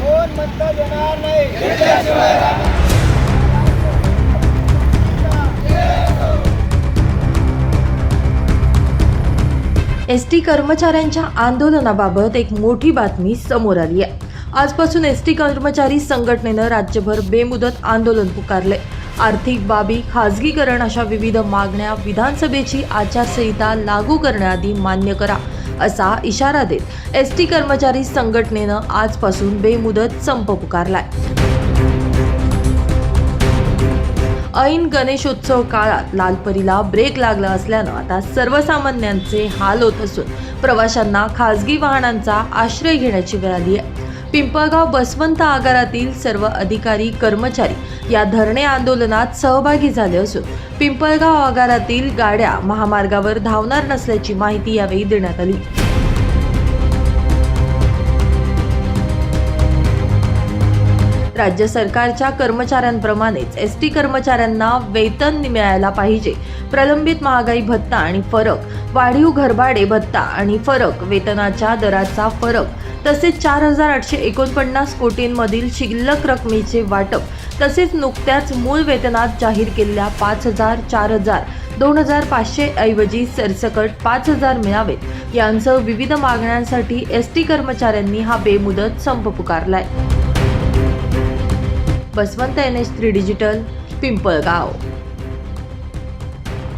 कोण म्हणता येणार नाही एस टी कर्मचाऱ्यांच्या आंदोलनाबाबत एक मोठी बातमी समोर आली आहे. आजपासून एस टी कर्मचारी संघटनेनं राज्यभर बेमुदत आंदोलन पुकारले आर्थिक बाबी खाजगीकरण अशा विविध मागण्या विधानसभेची आचारसंहिता लागू करण्याआधी मान्य करा असा इशारा देत एस टी कर्मचारी संघटनेनं आजपासून बेमुदत संप पुकारलाय. ऐन गणेशोत्सव काळात लालपरीला ब्रेक लागला असल्यानं आता सर्वसामान्यांचे हाल होत असून प्रवाशांना खासगी वाहनांचा आश्रय घेण्याची वेळ आली आहे. पिंपळगाव बसवंत आगारातील सर्व अधिकारी कर्मचारी या धरणे आंदोलनात सहभागी झाले असून पिंपळगाव आगारातील गाड्या महामार्गावर धावणार नसल्याची माहिती यावेळी देण्यात आली. राज्य सरकारच्या कर्मचाऱ्यांप्रमाणेच एस टी कर्मचाऱ्यांना वेतन मिळायला पाहिजे. प्रलंबित महागाई भत्ता आणि फरक वाढीव घरभाडे भत्ता आणि फरक वेतनाच्या दराचा फरक तसेच चार हजार आठशे एकोणपन्नास कोटींमधील शिल्लक रकमेचे वाटप तसेच नुकत्याच मूळ वेतनात जाहीर केलेल्या पाच हजार चार हजार दोन हजार पाचशे ऐवजी सरसकट पाच हजार मिळावेत. यांसह विविध मागण्यांसाठी एस टी कर्मचाऱ्यांनी हा बेमुदत संप पुकारलाय. Baswant N H three digital Pimpalgaon.